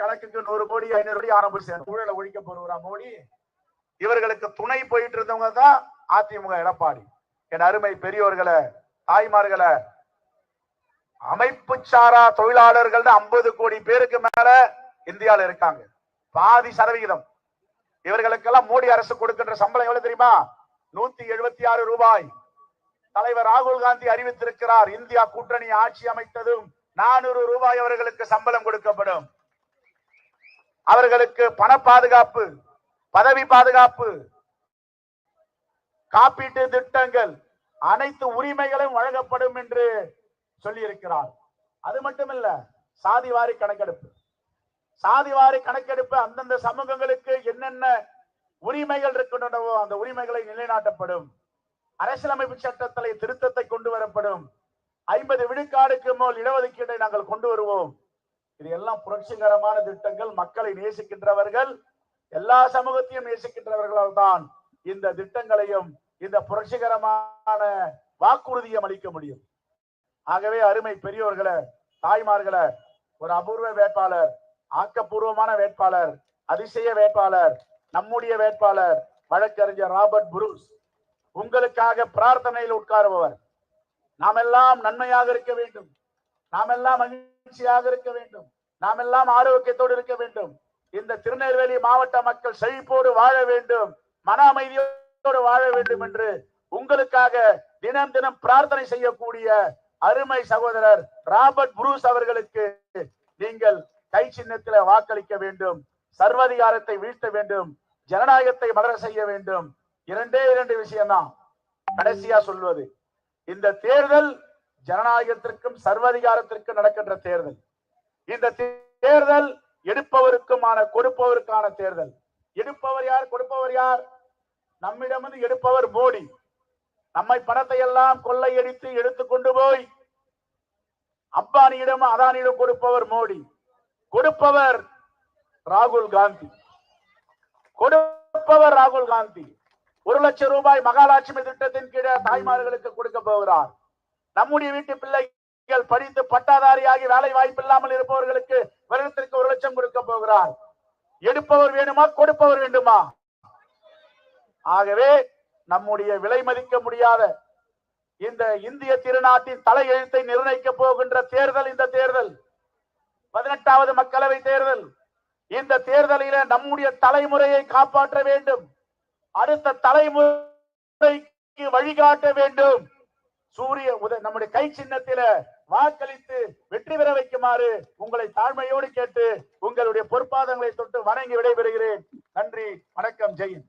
கணக்குக்கு நூறு கோடி ஐநூறு கோடி ஆரம்பிச்சு சேரும் ஊழலை ஒழிக்க போறா மோடி. இவர்களுக்கு துணை போயிட்டு இருந்தவங்க தான் அதிமுக எடப்பாடி. என் அருமை பெரியோர்களை தாய்மார்களை அமைப்பு சாரா தொழிலாளர்கள் ஐம்பது கோடி பேருக்கு மேல இந்தியால இருக்காங்க. பாதி சதவிகிதம் இவர்களுக்கெல்லாம் மோடி அரசு கொடுக்கின்ற சம்பளம் எவ்வளவு தெரியுமா? நூத்தி எழுபத்தி ஆறு ரூபாய். தலைவர் ராகுல் காந்தி அறிவித்திருக்கிறார் இந்தியா கூட்டணி ஆட்சி அமைத்ததும் நானூறு ரூபாய் அவர்களுக்கு சம்பளம் கொடுக்கப்படும். அவர்களுக்கு பண பாதுகாப்பு பதவி பாதுகாப்பு காப்பீட்டு திட்டங்கள் அனைத்து உரிமைகளும் வழங்கப்படும் என்று சொல்லியிருக்கிறார். அது மட்டுமல்ல சாதிவாரி கணக்கெடுப்பு. சாதிவாரி கணக்கெடுப்பு அந்தந்த சமூகங்களுக்கு என்னென்ன உரிமைகள் இருக்கின்றனவோ அந்த உரிமைகளை நிலைநாட்டப்படும். அரசியலமைப்பு சட்டத்திலே திருத்தத்தை கொண்டு வரப்படும். ஐம்பது விழுக்காடுக்கு மேல் இடஒதுக்கீட்டை நாங்கள் கொண்டு வருவோம். இது எல்லாம் புரட்சிகரமான திட்டங்கள். மக்களை நேசிக்கின்றவர்கள் எல்லா சமூகத்தையும் நேசிக்கின்றவர்களால் தான் இந்த திட்டங்களையும் இந்த புரட்சிகரமான வாக்குறுதியும் அளிக்க முடியும். ஆகவே அருமை பெரியோர்களை தாய்மார்களை ஒரு அபூர்வ வேட்பாளர் ஆக்கப்பூர்வமான வேட்பாளர் அதிசய வேட்பாளர் நம்முடைய வேட்பாளர் வழக்கறிஞர் ராபர்ட் புரூஸ் உங்களுக்காக பிரார்த்தனையில் உட்காருபவர். நாம் எல்லாம் நன்மையாக இருக்க வேண்டும். நாம் எல்லாம் மகிழ்ச்சியாக இருக்க வேண்டும். நாம் எல்லாம் ஆரோக்கியத்தோடு இருக்க வேண்டும். இந்த திருநெல்வேலி மாவட்ட மக்கள் செழிப்போடு வாழ வேண்டும். மன அமைதியோடு வாழ வேண்டும் என்று உங்களுக்காக தினம் தினம் பிரார்த்தனை செய்யக்கூடிய அருமை சகோதரர் ராபர்ட் புரூஸ் அவர்களுக்கு நீங்கள் கை சின்னத்தில வாக்களிக்க வேண்டும். சர்வதிகாரத்தை வீழ்த்த வேண்டும். ஜனநாயகத்தை மலர செய்ய வேண்டும். இரண்டே இரண்டு விஷயம்தான். கடைசியா சொல்வது. இந்த தேர்தல் ஜனநாயகத்திற்கும் சர்வதிகாரத்திற்கும் நடக்கின்ற தேர்தல். இந்த தேர்தல் எடுப்பவருக்குமான கொடுப்பவருக்கான தேர்தல். எடுப்பவர் யார்? கொடுப்பவர் யார்? நம்மிடமிருந்து எடுப்பவர் மோடி. நம்மை பணத்தை எல்லாம் கொள்ளையடித்து எடுத்து கொண்டு போய் அம்பானியிடம் அதானியிடம் கொடுப்பவர் மோடி. கொடுப்பவர் ராகுல் காந்தி. கொடுப்பவர் ராகுல் காந்தி. ஒரு லட்சம் ரூபாய் மகாலட்சுமி திட்டத்தின் கீழே தாய்மார்களுக்கு கொடுக்க போகிறார். நம்முடைய வீட்டு பிள்ளைகள் படித்து பட்டாதாரியாகி வேலை வாய்ப்பு இல்லாமல் இருப்பவர்களுக்கு வருடத்திற்கு ஒரு லட்சம் கொடுக்க போகிறார். எடுப்பவர் வேணுமா கொடுப்பவர் வேண்டுமா? ஆகவே நம்முடைய விலை மதிக்க முடியாத இந்த இந்திய திருநாட்டின் தலையெழுத்தை நிர்ணயிக்க போகின்ற தேர்தல் இந்த தேர்தல் பதினெட்டாவது மக்களவை தேர்தல் இந்த தேர்தலில நம்முடைய தலைமுறையை காப்பாற்ற வேண்டும். அடுத்த தலைமுறைக்கு வழிகாட்ட வேண்டும். சூரிய உத நம்முடைய கை சின்னத்தில வாக்களித்து வெற்றி பெற வைக்குமாறு உங்களை தாழ்மையோடு கேட்டு உங்களுடைய பொற்பாதங்களை தொட்டு வணங்கி விடைபெறுகிறேன். நன்றி வணக்கம் ஜெயின்